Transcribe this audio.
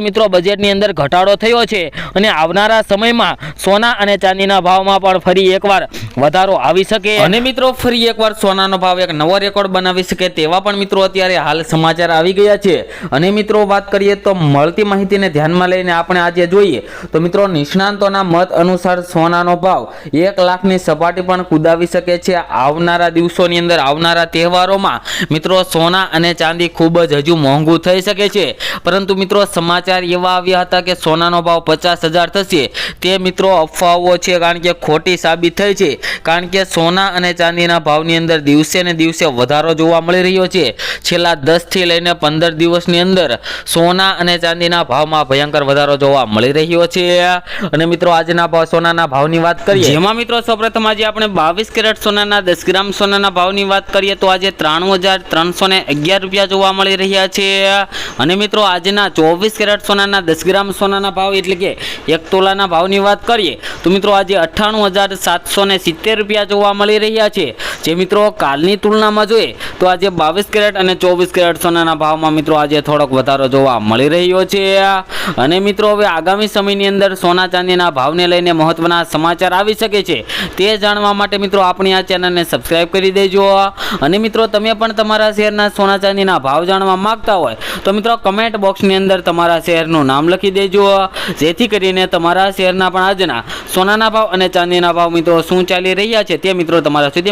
મિત્રો બજેટની અંદર ઘટાડો થયો છે અને આવનારા સમયમાં સોના અને ચાંદીના ભાવમાં પણ ફરી એકવાર વધારો આવી શકે. અને મિત્રો ફરી એકવાર સોનાનો ભાવ એક નવો રેકોર્ડ બનાવી શકે તેવા પણ મિત્રો અત્યારે હાલ સમાચાર આવી ગયા છે. અને મિત્રો વાત કરીએ તો મળતી માહિતીને ધ્યાનમાં લઈને આપણે આજે જોઈએ તો મિત્રો નિષ્ણાંતોના મત અનુસાર સોનાનો ભાવ એક લાખની સપાટી પણ કુદાવી શકે છે. આવનારા દિવસોની અંદર આવનારા તહેવારોમાં મિત્રો સોના અને ચાંદી ખૂબ જ હજુ મોંઘું થઈ શકે છે. પરંતુ મિત્રો સમાચાર એવા આવ્યા હતા કે સોનાનો ભાવ પચાસ હજાર થશે. તે મિત્રો અફવાઓ છે કારણ કે ખોટી સાબિત થઈ છે. કારણ કે સોના અને ચાંદીના ભાવની અંદર દિવસે ને દિવસે વધારો જોવા મળી રહ્યો છે. છેલ્લા દસથી લઈને પંદર દિવસની અંદર સોના અને ચાંદીના ભાવમાં ભયંકર વધારો જોવા મળી રહ્યો છે. અને મિત્રો આજના ભાવ સોનાના ભાવની વાત કરીએ. જેમાં મિત્રો સૌપ્રથમ આજે આપણે બાવીસ કેરેટ સોનાના, દસ ગ્રામ સોનાના ભાવની વાત કરીએ તો આજે ત્રાણું હજાર ત્રણસો ને અગિયાર રૂપિયા જોવા મળી રહ્યા છે. અને મિત્રો આજના ચોવીસ કેરેટ સોનાના, દસ ગ્રામ સોનાના ભાવ એટલે કે એક તોલાના ભાવની વાત કરીએ, તો મિત્રો આજે અઠ્ઠાણું હજાર સાતસો સિત્તેર રૂપિયા જોવા મળી રહ્યા છે. જે મિત્રો કાલની તુલનામાં જોઈએ તો આજે બાવીસ કેરેટ અને ચોવીસ કેરેટ સોનાના ભાવમાં મિત્રો આજે થોડોક વધારો જોવા મળી રહ્યો છે. અને મિત્રો હવે આગામી સમયની અંદર સોના ચાંદીના ભાવને લઈને મહત્વના સમાચાર આવી શકે છે તે જાણવા માટે મિત્રો આપણી આ ચેનલને સબસ્ક્રાઈબ કરી દેજો. અને મિત્રો તમે પણ તમારા શહેરના સોના ચાંદીના ભાવ જાણવા માગતા હોય તો મિત્રો કમેન્ટ બોક્સની અંદર તમારા શહેરનું નામ લખી દેજો. જેથી કરીને તમારા શહેરના પણ આજના સોનાના ભાવ અને ચાંદીના ભાવ મિત્રો શું ચાલી રહ્યા છે તે મિત્રો તમારા સુધી